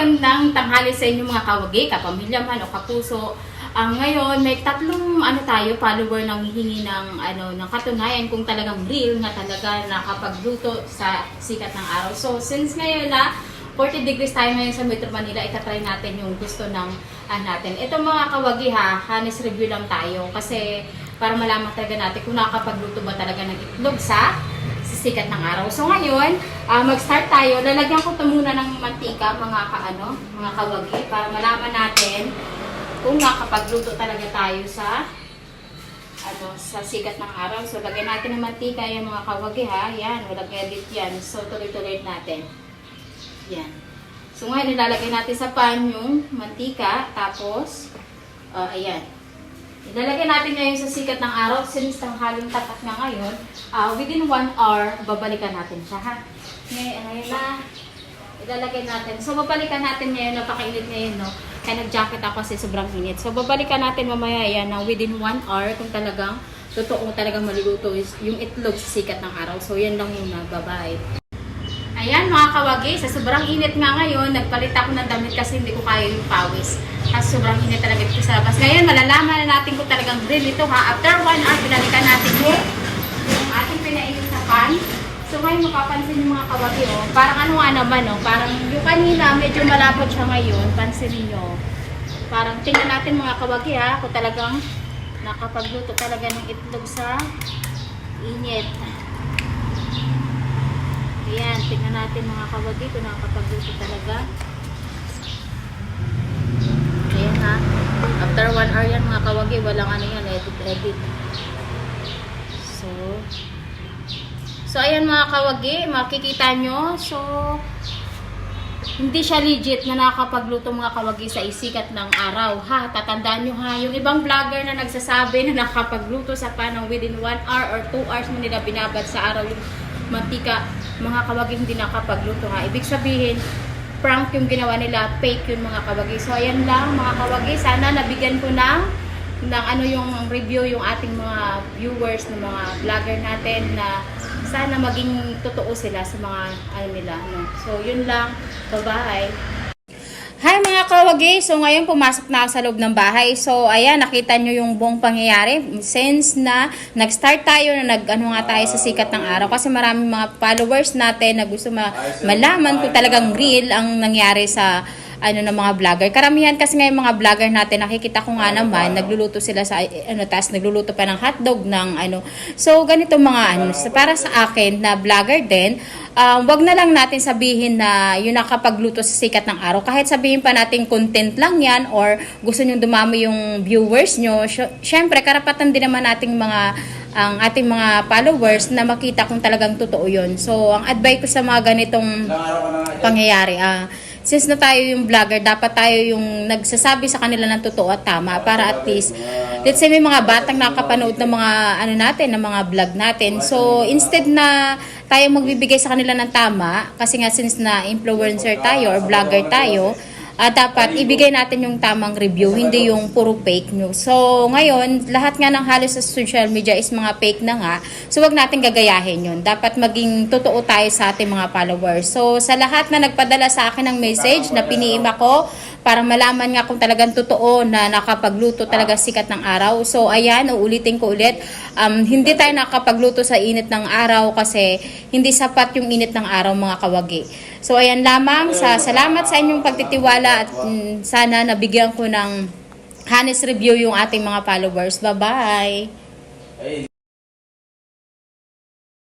magandang tanghali sa inyo mga kawagi, kapamilya man o kapuso. Ang ngayon, may tatlong ano tayo, follower nang hihingi ng ano ng katunayan kung talagang real nga talaga nakapagluto sa sikat ng araw. So, since ngayon na 40 degrees tayo ngayon sa Metro Manila, itatry natin yung gusto ng ah, natin. Ito mga kawagi ha, honest review lang tayo kasi para malaman talaga natin kung nakakapagluto ba talaga ng itlog sa sikat ng araw. So ngayon, ah, mag-start tayo. Lalagyan ko ito muna ng mantika, mga kaano, mga kawagi, para malaman natin kung nakakapagluto talaga tayo sa ano, sa sikat ng araw. So lagyan natin ng mantika yung mga kawagi ha. Yan, walang edit yan. So tuloy-tuloy natin. Yan. So ngayon, nilalagay natin sa pan yung mantika. Tapos, ah, ayan. Ilalagay natin ngayon sa sikat ng araw since tanghaling tapat na ngayon. ah, within 1 hour, babalikan natin siya ha. Ngayon, ngayon na. Ilalagay natin. So, babalikan natin ngayon. Napakainit ngayon, no? Kaya nag-jacket ako kasi sobrang init. So, babalikan natin mamaya yan na within 1 hour kung talagang totoo talagang maluluto is yung itlog sa sikat ng araw. So, yan lang muna. Bye-bye. Ayan mga kawagi, sa sobrang init nga ngayon, nagpalit ako ng damit kasi hindi ko kaya yung pawis. Sobrang init talaga dito sa labas. Ngayon, malalaman na natin kung talagang real ito ha. After one hour, pinalikan natin yung, yung ating pinainit sa pan. So ngayon, makapansin yung mga kawagi oh. Parang ano nga naman oh. Parang yung kanina, medyo malapot siya ngayon. Pansinin nyo. Parang tingnan natin mga kawagi ha, kung talagang nakapagluto talaga ng itlog sa init. Ayan, tingnan natin mga kawagi kung nakakapagluto talaga. Ha. After one hour yan mga kawagi, walang ano yan, edit, edit. So, so ayan mga kawagi, makikita nyo. So, hindi siya legit na nakakapagluto mga kawagi sa isikat ng araw. Ha, tatandaan nyo ha, yung ibang vlogger na nagsasabi na nakakapagluto sa panang within 1 hour or 2 hours mo nila binabad sa araw yung mantika, mga kawagi hindi nakakapagluto ha. Ibig sabihin, prank yung ginawa nila, fake yun mga kawagi. So ayan lang mga kawagi, sana nabigyan ko ng ng ano yung review yung ating mga viewers ng mga vlogger natin na sana maging totoo sila sa mga ano nila no. So yun lang. Bye-bye. Hi mga kawagi! So ngayon pumasok na ako sa loob ng bahay. So ayan, nakita nyo yung buong pangyayari. Since na nag-start tayo na nag ano nga tayo sa sikat ng araw kasi maraming mga followers natin na gusto ma- malaman kung talagang real ang nangyari sa ano ng mga vlogger. Karamihan kasi ngayon mga vlogger natin, nakikita ko nga naman, nagluluto sila sa ano tas nagluluto pa ng hotdog ng ano. So ganito mga ano, para sa akin na vlogger din, um, wag na lang natin sabihin na yun nakapagluto sa sikat ng araw. Kahit sabihin pa natin content lang yan or gusto nyo dumami yung viewers nyo, sy- syempre karapatan din naman nating mga ang ating mga followers na makita kung talagang totoo yun. So, ang advice ko sa mga ganitong pangyayari, ah, since na tayo yung vlogger, dapat tayo yung nagsasabi sa kanila ng totoo at tama para at least, let's say may mga batang nakapanood ng mga ano natin, ng mga vlog natin. So, instead na tayo magbibigay sa kanila ng tama, kasi nga since na influencer tayo or vlogger tayo, ah, dapat ibigay natin yung tamang review, hindi yung puro fake news. So, ngayon, lahat nga ng halos sa social media is mga fake na nga. So, wag natin gagayahin yun. Dapat maging totoo tayo sa ating mga followers. So, sa lahat na nagpadala sa akin ng message na piniim ako para malaman nga kung talagang totoo na nakapagluto talaga sikat ng araw. So, ayan, uulitin ko ulit. Um, hindi tayo nakapagluto sa init ng araw kasi hindi sapat yung init ng araw mga kawagi. So, ayan lamang. Sa, salamat sa inyong pagtitiwala at mm, sana nabigyan ko ng honest review yung ating mga followers. Bye-bye!